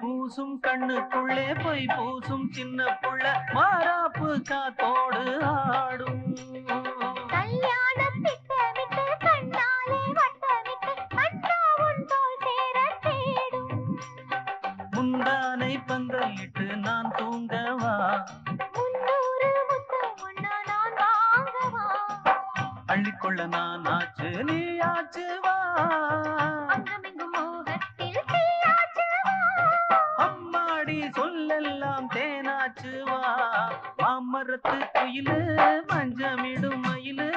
பூசும் கண்ணுக்குள்ளே பொய் பூசும் சின்ன புள்ள மாறாப்பு காத்தோடு ஆடும். மாமரத்து குயிலு மஞ்சமிடும் மயிலு.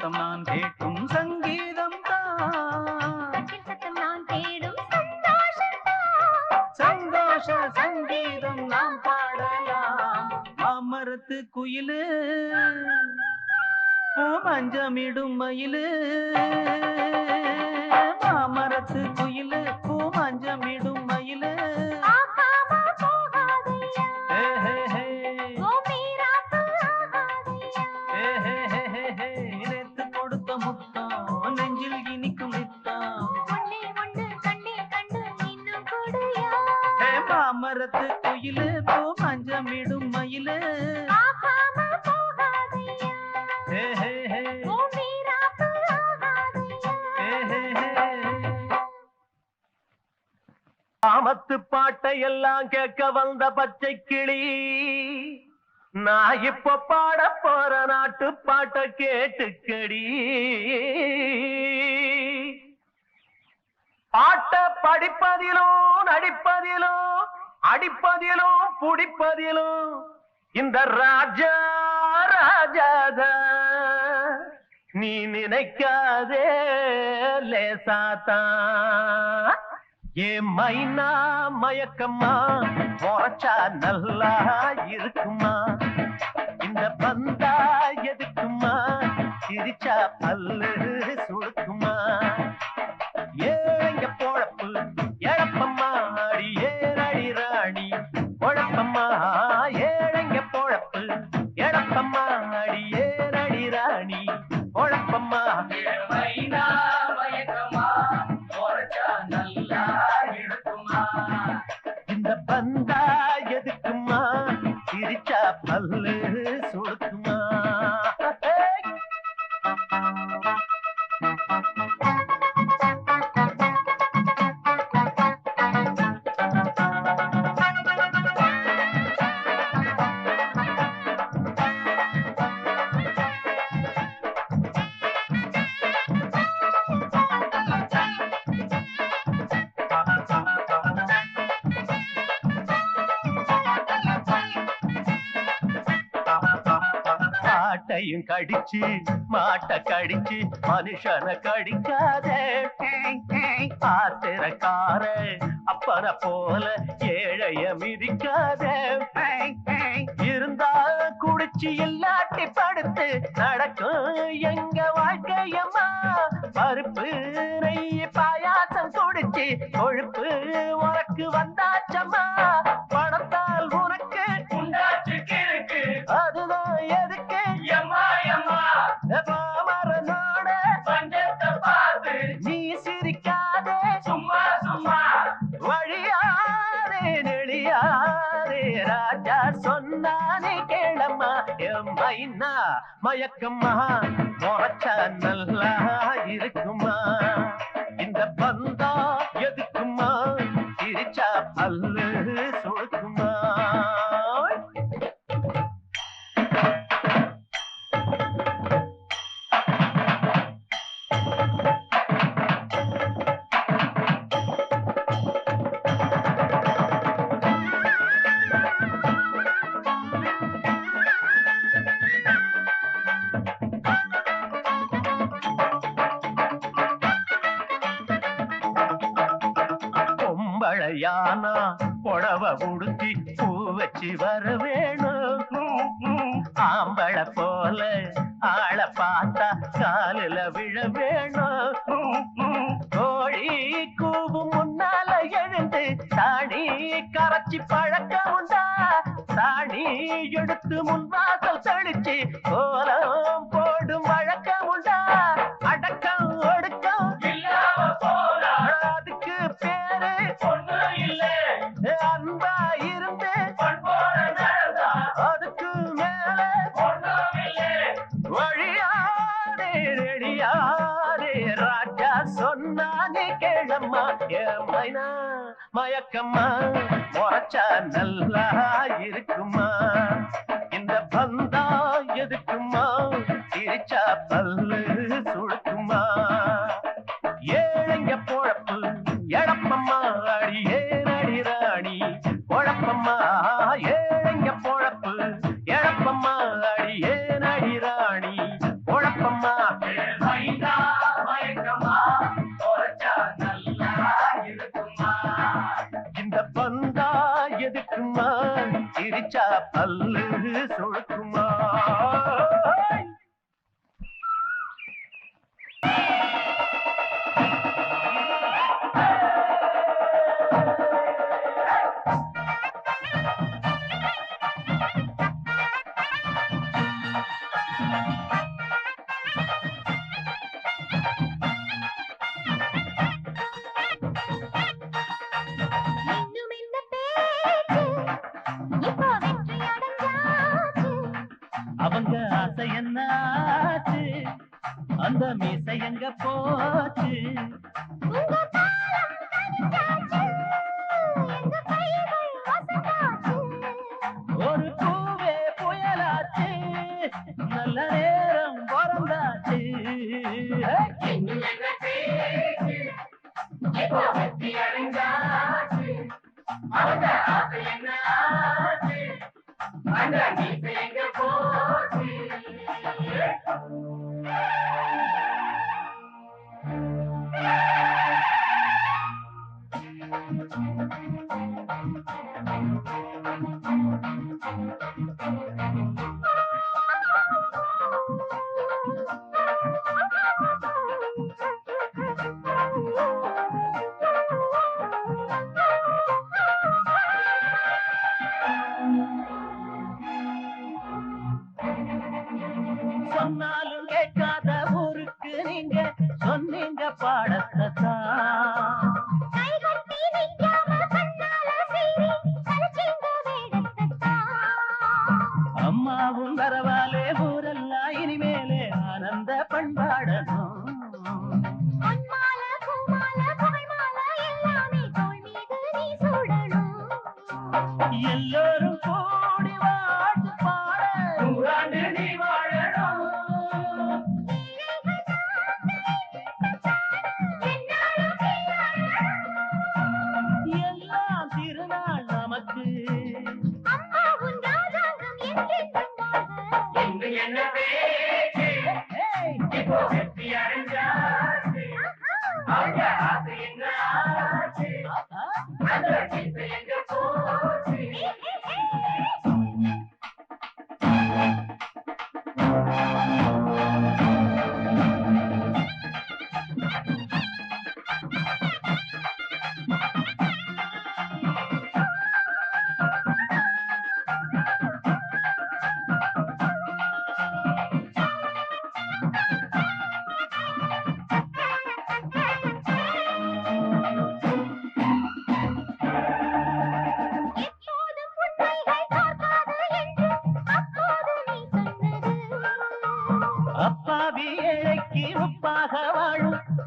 சத்தம் நான் கேட்கும் சங்கீதம் சத்தம் நான் தேடும் சந்தோஷ சங்கீதம் நாம் பாடலாம். மாமரத்து குயிலு பூ மஞ்சமிடும் மயிலு மாமரத்து குயிலு பூ மஞ்சமிடும் மயிலு. ஹே மாமரத்து குயிலு பூ மஞ்சமிடும் மயிலு. ஆமத்து பாட்டை எல்லாம் கேட்க வந்த பச்சை கிளி. நான் இப்ப பாட போற நாட்டு பாட்டை கேட்டுக்கடி. பாட்ட படிப்பதிலும் நடிப்பதிலும் அடிப்பதிலும் புடிப்பதிலும் இந்த ராஜா ராஜாதா. நீ நினைக்காதே லேசாத்தா. ஏ மைனா மயக்கம்மா முறைச்சா நல்லா இருக்குமா? இந்த பந்தா எதுக்குமா? சிரிச்சா பல்லு ஆட்டையும் கடிச்சு மாட்ட கடிச்சு மனுஷனை கடிக்காத. பாத்திரக்கார அப்பற போல ஏழைய மிதிக்காத. இருந்தா குடிச்சு இல்லாட்டி படுத்து நடக்கும் எங்க வாழ்க்கையம்மா. பருப்பு நெய் பாயாசம் குடிச்சு கொழுப்பு உனக்கு வந்தாச்சம்மா. இன்னா மயக்கம் மகா மொரச்ச நல்லா? யானா புடவ உடுத்தி பூ வச்சு வர வேணும் ஆம்பளை போல ஆளை பார்த்தா காலில் விழ வேணும் கோழி கூவும் முன்னால எழுந்து சாணி கரைச்சி பழக்கம் உண்டா? சாணி எடுத்து முன்வாசல் தெளிச்சு கோலம் மயக்கமா முறைச்சா நல்லா இருக்குமா? இந்த பந்தா எதுக்குமா? சிரிச்சா பல்லு பல்லு சுழக்குமா சொன்னால் I'm going to go to of the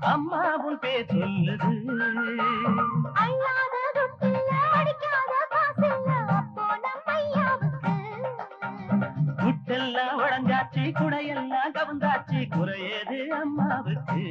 அம்மாவும் பேர் சொல்லுது. குட்டெல்லாம் உடஞ்சாச்சு குடையெல்லாம் கவுந்தாச்சு குறையது அம்மாவுக்கு?